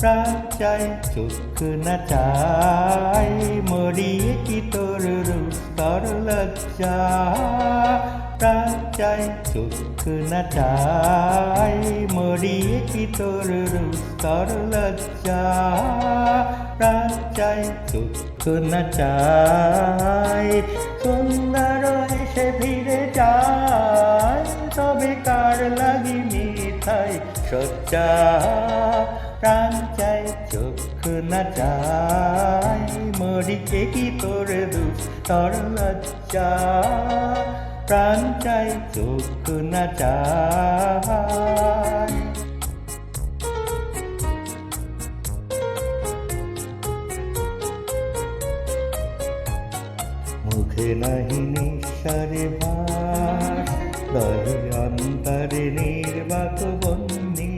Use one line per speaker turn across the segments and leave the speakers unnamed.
প্রাণ চাই চক্ষু না চাই, মরিয়ে কি তোর রূপর লজ্জা? প্রাণ চাই চক্ষু না চাই, মরিয়ে কি তোর রূপর লজ্জা? প্রাণ চাই চক্ষু না চাই, সুন্দর এসে ফিরে যায়, তবে কার লাগি মিঠাই সজ্জা প্রাণ চাই চক্ষু না চাই মরিকে কি তোর দুস্তর লজ্জা। প্রাণ চাই চক্ষু না চাই মুখে নাহি নিঃসারে দহে অন্তরে নির্বাক বন্দি।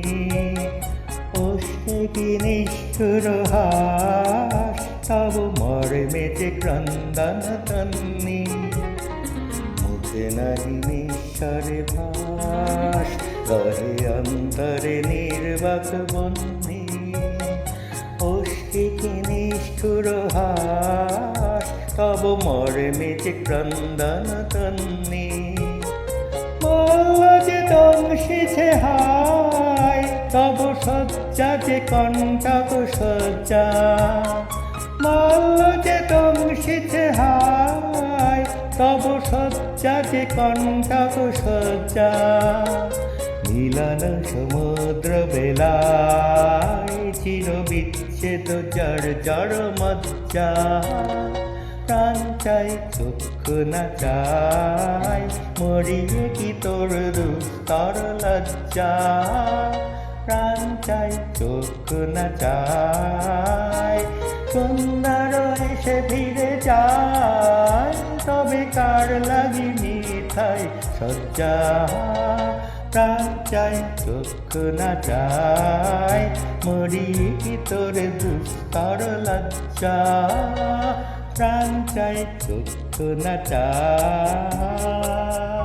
কি নিষ্ঠুর হাস, তব মর্মেতে ক্রন্দন তন্নি। মুখে নাহি নিঃসারে ভাস দহে অন্তরে নির্বাক বন্দি ওষ্ঠে কি নিষ্ঠুর হাস, তব মর্মেতে ক্রন্দন তন্নি। যে দংশেছে হায়, তব সজ্জা, যে কণ্টক সজ্জা বলল যে দংশেছে হায়, তব সজ্জা, যে কণ্টক সজ্জা মিলন সমুদ্র বেলায় চির বিচ্ছেদ জড় জড় মজ্জা। প্রাণ চাই, চক্ষু না চাই, মরিয়ে কি তোর দুস্তর লজ্জা? প্রাণ চাই চক্ষু না চাই। সুন্দর এসে ফিরে যায়, তবে কার লাগি মিঠাই সজ্জা প্রাণ চাই চক্ষু না চাই, মরি কি তোর দুস্তর লজ্জা? প্রাণ চাই চক্ষু না চাই।